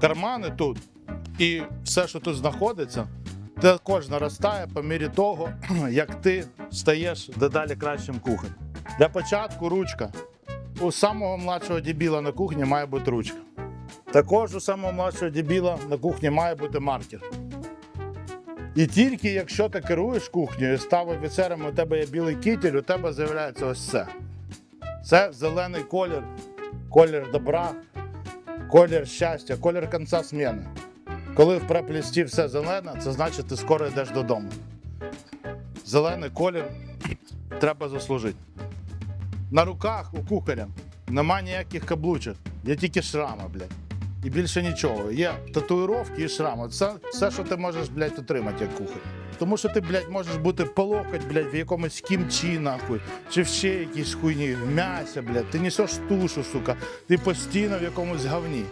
кармани тут і все, що тут знаходиться, також наростає по мірі того, як ти стаєш дедалі кращим кухарем. Для початку ручка. У самого младшого дебіла на кухні має бути ручка. Також у самого младшого дебіла на кухні має бути маркер. І тільки якщо ти керуєш кухнею і став офіцером, у тебе є білий кітель, у тебе з'являється ось це. Це зелений колір, колір добра, колір щастя, колір кінця зміни. Коли в преплісті все зелене, це значить, ти скоро йдеш додому. Зелений колір треба заслужити. На руках у кухаря нема ніяких каблучок, є тільки шрами, блядь. І більше нічого. Є татуїровки і шрами. Це все, що ти можеш, блядь, отримати як кухар. Тому що ти, блядь, можеш бути по локоть, блядь, в якомусь кімчі, нахуй, чи в ще якійсь хуйні, в м'ясі, блядь. Ти несеш тушу, сука, ти постійно в якомусь говні.